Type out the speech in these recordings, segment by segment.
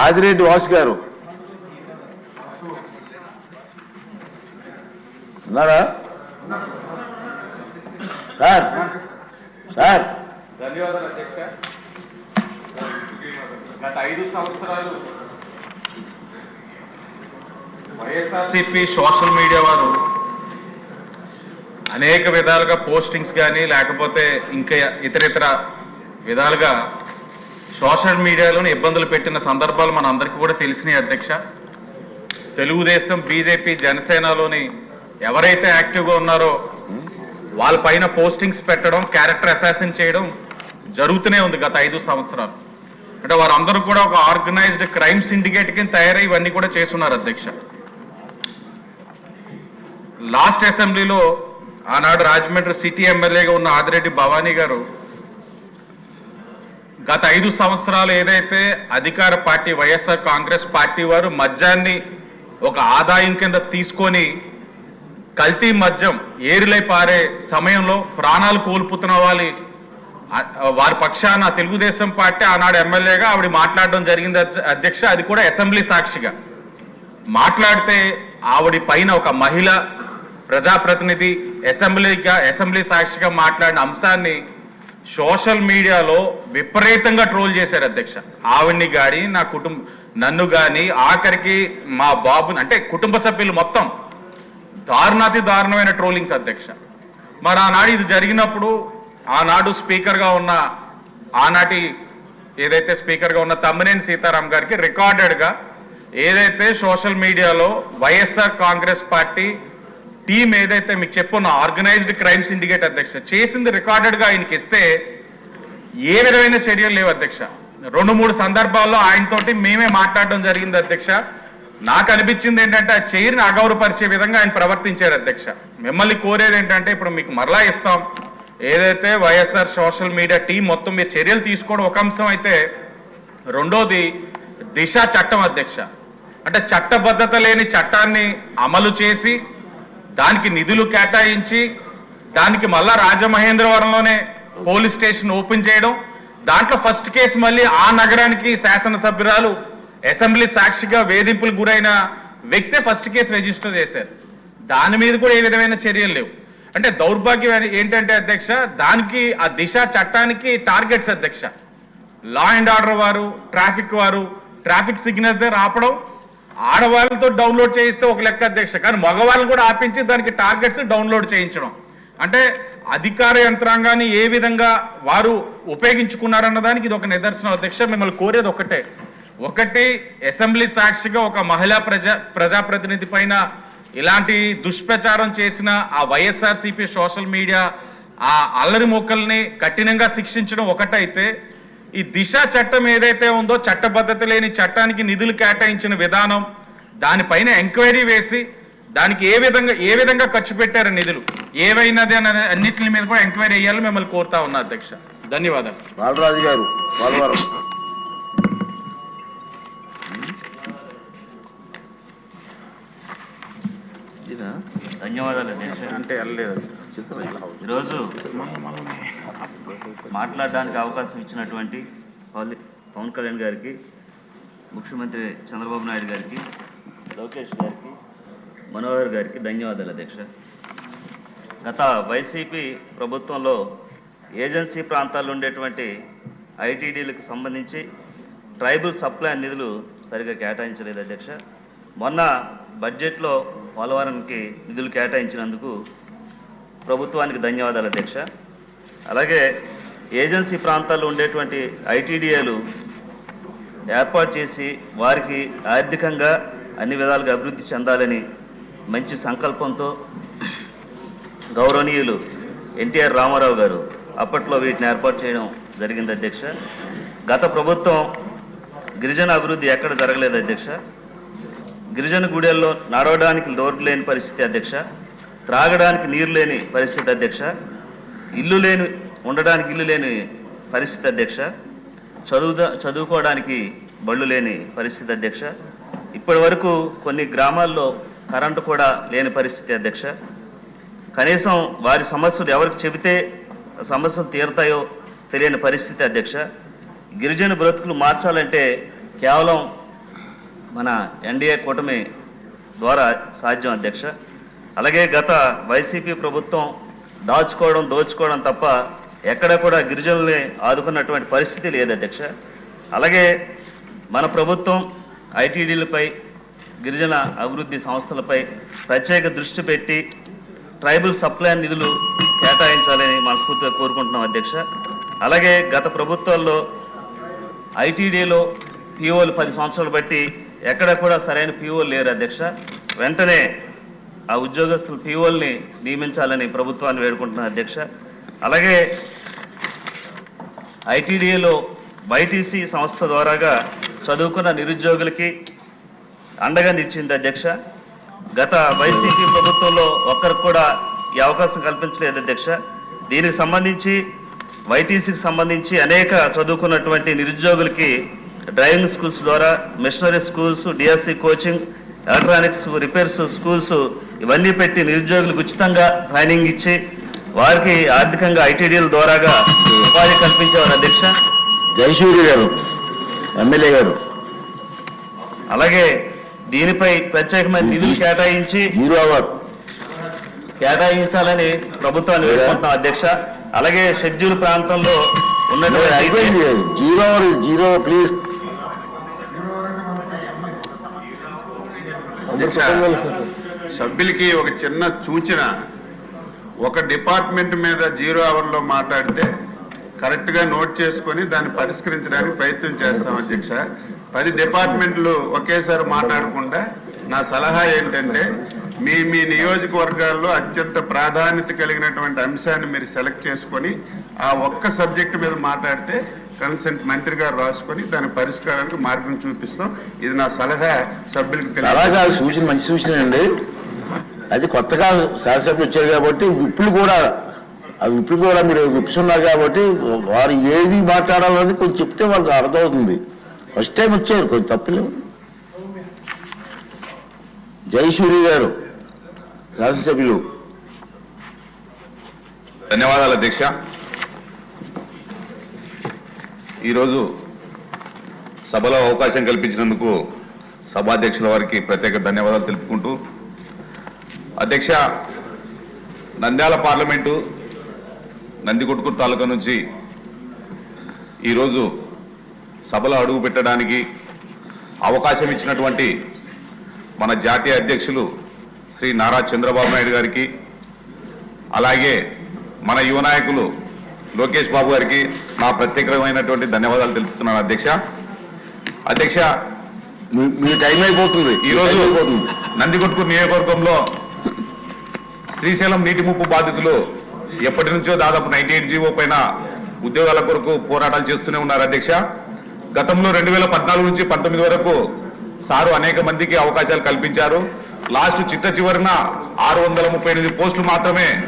ఆదిరెడ్డి వాసు గారు. ఉన్నారా? Sir sir. ధన్యవాదాలు అధ్యక్ష. గత ఐదు సంవత్సరాలు వైఎస్ఆర్సిపి సోషల్ మీడియా వారు అనేక విధాలుగా పోస్టింగ్స్ కానీ లేకపోతే ఇంకా ఇతర ఇతర విధాలుగా సోషల్ మీడియాలోని ఇబ్బందులు పెట్టిన సందర్భాలు మన అందరికీ కూడా తెలిసినాయి అధ్యక్ష. తెలుగుదేశం బీజేపీ జనసేనలోని ఎవరైతే యాక్టివ్గా ఉన్నారో వాళ్ళ పైన పోస్టింగ్స్ పెట్టడం క్యారెక్టర్ అసాసిన్ చేయడం జరుగుతూనే ఉంది గత ఐదు సంవత్సరాలు. అంటే వారందరూ కూడా ఒక ఆర్గనైజ్డ్ క్రైమ్ సిండికేట్ కింద తయారై ఇవన్నీ కూడా చేస్తున్నారు అధ్యక్ష. లాస్ట్ అసెంబ్లీలో ఆనాడు రాజమండ్రి సిటీ ఎమ్మెల్యేగా ఉన్న ఆదిరెడ్డి భవానీ గారు గత ఐదు సంవత్సరాలు ఏదైతే అధికార పార్టీ వైఎస్ఆర్ కాంగ్రెస్ పార్టీ వారు మద్యాన్ని ఒక ఆదాయం కింద తీసుకొని కల్తీ మద్యం ఏరులై పారే సమయంలో ప్రాణాలు కోల్పోతున్న వాళ్ళు వారి పక్షాన తెలుగుదేశం పార్టీ ఆనాడు ఎమ్మెల్యేగా ఆవిడ మాట్లాడడం జరిగింది అధ్యక్ష అది కూడా అసెంబ్లీ సాక్షిగా. మాట్లాడితే ఆవిడ పైన ఒక మహిళ ప్రజాప్రతినిధి అసెంబ్లీగా అసెంబ్లీ సాక్షిగా మాట్లాడిన అంశాన్ని సోషల్ మీడియాలో విపరీతంగా ట్రోల్ చేశారు అధ్యక్ష. ఆవిడ్ని గాని నా కుటుంబ నన్ను గాని ఆఖరికి మా బాబుని అంటే కుటుంబ సభ్యులు మొత్తం దారుణాతి దారుణమైన ట్రోలింగ్స్ అధ్యక్ష. మరి ఆనాడు ఇది జరిగినప్పుడు ఆనాడు స్పీకర్గా ఉన్న ఆనాటి ఏదైతే స్పీకర్గా ఉన్న తమ్మినేని సీతారాం గారికి రికార్డెడ్గా ఏదైతే సోషల్ మీడియాలో వైఎస్ఆర్ కాంగ్రెస్ పార్టీ టీం ఏదైతే మీకు చెప్పున్న ఆర్గనైజ్డ్ క్రైమ్ సిండికేట్ అధ్యక్ష చేసింది రికార్డెడ్గా ఆయనకి ఇస్తే ఏ విధమైన చర్యలు లేవు అధ్యక్ష. రెండు మూడు సందర్భాల్లో ఆయనతోటి మేమే మాట్లాడడం జరిగింది అధ్యక్ష. నాకు అనిపించింది ఏంటంటే ఆ చైర్ని అగౌరవపరిచే విధంగా ఆయన ప్రవర్తించారు అధ్యక్ష. మిమ్మల్ని కోరేది ఏంటంటే ఇప్పుడు మీకు మరలా ఇస్తాం. ఏదైతే వైఎస్ఆర్ సోషల్ మీడియా టీం మొత్తం మీరు చర్యలు తీసుకోవడం ఒక అంశం అయితే రెండోది దిశ చట్టం అధ్యక్ష. అంటే చట్టబద్ధత లేని చట్టాన్ని అమలు చేసి దానికి నిధులు కేటాయించి దానికి మళ్ళా రాజమహేంద్రవరంలోనే పోలీస్ స్టేషన్ ఓపెన్ చేయడం. దాంట్లో ఫస్ట్ కేసు మళ్ళీ ఆ నగరానికి శాసనసభ్యురాలు అసెంబ్లీ సాక్షిగా వేధింపులు గురైన వ్యక్తే ఫస్ట్ కేసు రిజిస్టర్ చేశారు. దాని మీద కూడా ఏ విధమైన చర్యలు లేవు. అంటే దౌర్భాగ్యం ఏంటంటే అధ్యక్ష దానికి ఆ దిశ చట్టానికి టార్గెట్స్ అధ్యక్ష. లా అండ్ ఆర్డర్ వారు ట్రాఫిక్ వారు ట్రాఫిక్ సిగ్నల్స్ దగ్గర ఆపడం ఆడవాళ్ళతో డౌన్లోడ్ చేయిస్తే ఒక లెక్క అధ్యక్ష. కానీ మగవాళ్ళు కూడా ఆపించి దానికి టార్గెట్స్ డౌన్లోడ్ చేయించడం. అంటే అధికార యంత్రాంగాన్ని ఏ విధంగా వారు ఉపయోగించుకున్నారన్న దానికి ఇది ఒక నిదర్శనం అధ్యక్ష. మిమ్మల్ని కోరేది ఒకటే. ఒకటి అసెంబ్లీ సాక్షిగా ఒక మహిళా ప్రజా ప్రజాప్రతినిధి పైన ఇలాంటి దుష్ప్రచారం చేసిన ఆ వైఎస్ఆర్సీపీ సోషల్ మీడియా ఆ అల్లరి మొక్కల్ని కఠినంగా శిక్షించడం ఒకటైతే ఈ దిశ చట్టం ఏదైతే ఉందో చట్టబద్ధత లేని చట్టానికి నిధులు కేటాయించిన విధానం దానిపైన ఎంక్వైరీ వేసి దానికి ఏ విధంగా ఏ విధంగా ఖర్చు పెట్టారు నిధులు? ఏవైనది అనే అన్నింటి మీద కూడా ఎంక్వైరీ చేయాలని మిమ్మల్ని కోరుతా ఉన్నా అధ్యక్ష. ధన్యవాదాలు. బాలరాజు గారు? ధన్యవాదాలు అంటే వెళ్ళలేదు. ఈరోజు మాట్లాడడానికి అవకాశం ఇచ్చినటువంటి పవన్ పవన్ కళ్యాణ్ గారికి ముఖ్యమంత్రి చంద్రబాబు నాయుడు గారికి లోకేష్ గారికి మనోహర్ గారికి ధన్యవాదాలు అధ్యక్ష. గత వైసీపీ ప్రభుత్వంలో ఏజెన్సీ ప్రాంతాల్లో ఉండేటువంటి ఐటీడీలకు సంబంధించి ట్రైబల్ సప్లై నిధులు సరిగా కేటాయించలేదు అధ్యక్ష. మొన్న బడ్జెట్లో పోలవరానికి నిధులు కేటాయించినందుకు ప్రభుత్వానికి ధన్యవాదాలు అధ్యక్ష. అలాగే ఏజెన్సీ ప్రాంతాల్లో ఉండేటువంటి ఐటీడీఏలు ఏర్పాటు చేసి వారికి ఆర్థికంగా అన్ని విధాలుగా అభివృద్ధి చెందాలని మంచి సంకల్పంతో గౌరవనీయులు ఎన్టీఆర్ రామారావు గారు అప్పట్లో వీటిని ఏర్పాటు చేయడం జరిగింది అధ్యక్ష. గత ప్రభుత్వం గిరిజన అభివృద్ధి ఎక్కడ జరగలేదు అధ్యక్ష. గిరిజన గుడెల్లో నడవడానికి రోడ్డు లేని పరిస్థితి అధ్యక్ష. త్రాగడానికి నీరు లేని పరిస్థితి అధ్యక్ష. ఇల్లు లేని ఉండడానికి ఇల్లు లేని పరిస్థితి అధ్యక్ష. చదువు చదువుకోవడానికి బళ్ళు లేని పరిస్థితి అధ్యక్ష. ఇప్పటి వరకు కొన్ని గ్రామాల్లో కరెంటు కూడా లేని పరిస్థితి అధ్యక్ష. కనీసం వారి సమస్యలు ఎవరికి చెబితే సమస్యలు తీరుతాయో తెలియని పరిస్థితి అధ్యక్ష. గిరిజన బ్రతుకులు మార్చాలంటే కేవలం మన ఎన్డీఏ కూటమి ద్వారా సాధ్యం అధ్యక్ష. అలాగే గత వైసీపీ ప్రభుత్వం దాచుకోవడం దోచుకోవడం తప్ప ఎక్కడ కూడా గిరిజనుల్ని ఆదుకున్నటువంటి పరిస్థితి లేదు అధ్యక్ష. అలాగే మన ప్రభుత్వం ఐటీడీలపై గిరిజన అభివృద్ధి సంస్థలపై ప్రత్యేక దృష్టి పెట్టి ట్రైబల్ సప్లై నిధులు కేటాయించాలని మనస్ఫూర్తిగా కోరుకుంటున్నాం అధ్యక్ష. అలాగే గత ప్రభుత్వాల్లో ఐటీడీలో పిఓలు పది సంవత్సరాలు బట్టి ఎక్కడ కూడా సరైన పిఓలు లేరు అధ్యక్ష. వెంటనే ఆ ఉద్యోగస్తులు పిఓల్ని నియమించాలని ప్రభుత్వాన్ని వేడుకుంటున్నాను అధ్యక్ష. అలాగే ఐటీడీఏలో వైటీసీ సంస్థ ద్వారాగా చదువుకున్న నిరుద్యోగులకి అండగా నిలిచింది అధ్యక్ష. గత వైసీపీ ప్రభుత్వంలో ఒక్కరికి కూడా ఈ అవకాశం కల్పించలేదు అధ్యక్ష. దీనికి సంబంధించి వైటీసీకి సంబంధించి అనేక చదువుకున్నటువంటి నిరుద్యోగులకి డ్రైవింగ్ స్కూల్స్ ద్వారా missionary schools DSC coaching electronics repairs schools ఇవన్నీ పెట్టి నిరుద్యోగులకు ఉచితంగా ట్రైనింగ్ ఇచ్చి వారికి ఆర్థికంగా ఐటీడీల ద్వారాగా ఉపాధి కల్పించేవారు అధ్యక్ష. జయసూర్య గారు ఎమ్మెల్యే గారు. అలాగే దీనిపై ప్రత్యేకమైన నిధులు కేటాయించి కేటాయించాలని ప్రభుత్వాన్ని వేడుకుంటున్నాం అధ్యక్ష. అలాగే షెడ్యూల్ ప్రాంతంలో ఉన్నటువంటి జీరో జీరో ప్లీజ్. సభ్యులకి ఒక చిన్న సూచన. ఒక డిపార్ట్మెంట్ మీద జీరో అవర్లో మాట్లాడితే కరెక్ట్గా నోట్ చేసుకొని దాన్ని పరిష్కరించడానికి ప్రయత్నం చేస్తాం అధ్యక్ష. పది డిపార్ట్మెంట్లు ఒకేసారి మాట్లాడకుండా నా సలహా ఏంటంటే మీ మీ నియోజకవర్గాల్లో అత్యంత ప్రాధాన్యత కలిగినటువంటి అంశాన్ని మీరు సెలెక్ట్ చేసుకొని ఆ ఒక్క సబ్జెక్ట్ మీద మాట్లాడితే కన్సెంట్ మంత్రి గారు రాసుకొని దాని పరిష్కారానికి మార్గం చూపిస్తాం. ఇది నా సలహా సభ్యులకు సూచన మంచి సూచన అండి. అది కొత్తగా శాసనసభ్యులు వచ్చారు కాబట్టి విప్పులు కూడా ఆ విప్పులు కూడా మీరు విప్పుతున్నారు కాబట్టి వారు ఏది మాట్లాడాలని కొంచెం చెప్తే వాళ్ళకి అర్థమవుతుంది. ఫస్ట్ టైం వచ్చారు కొంచెం తప్పులేవు జయసూరి గారు శాసనసభ్యులు. ధన్యవాదాలు అధ్యక్ష. ఈరోజు సభలో అవకాశం కల్పించినందుకు సభాధ్యక్షుల వారికి ప్రత్యేక ధన్యవాదాలు తెలుపుకుంటూ అధ్యక్ష నంద్యాల పార్లమెంటు నందికొట్కూరు తాలూకా నుంచి ఈరోజు సభలో అడుగు పెట్టడానికి అవకాశం ఇచ్చినటువంటి మన జాతీయ అధ్యక్షులు శ్రీ నారా చంద్రబాబు నాయుడు గారికి అలాగే మన యువ నాయకులు లోకేష్ బాబు గారికి నా ప్రత్యేకమైనటువంటి ధన్యవాదాలు తెలుపుతున్నాను అధ్యక్ష. అధ్యక్ష మీ- టైం అయిపోతుంది. ఈ రోజు టైం అయిపోతుంది. నందికొట్కూరు నియోజకవర్గంలో శ్రీశైలం నీటి ముప్పు బాధితులు ఎప్పటి నుంచో దాదాపు నైన్టీ ఎయిట్ జీవో పైన ఉద్యోగాల కొరకు పోరాటాలు చేస్తూనే ఉన్నారు అధ్యక్ష. గతంలో రెండు వేల పద్నాలుగు నుంచి పంతొమ్మిది వరకు సారు అనేక మందికి అవకాశాలు కల్పించారు. లాస్ట్ చిట్ట చివరిన ఆరు వందల ముప్పై ఎనిమిది పోస్టులు మాత్రమే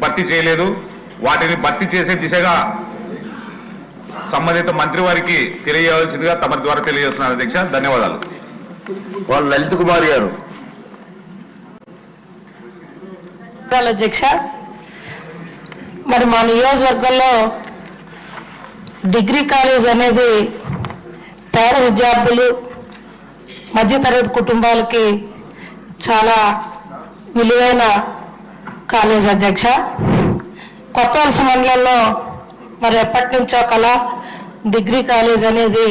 భర్తీ చేయలేదు. వాటిని భర్తీ చేసే దిశగా సంబంధిత మంత్రి వారికి తెలియజేయాల్సిందిగా తమ ద్వారా తెలియజేస్తున్నారు అధ్యక్ష. ధన్యవాదాలు. వాళ్ళు లలిత్ కుమార్ గారు. ధన్యవాదాలు అధ్యక్ష మరి మా నియోజకవర్గంలో డిగ్రీ కాలేజ్ అనేది పేద విద్యార్థులు మధ్యతరగతి కుటుంబాలకి చాలా విలువైన కాలేజ్ అధ్యక్ష. కొత్త వలస మండలంలో మరి ఎప్పటి నుంచో కల డిగ్రీ కాలేజ్ అనేది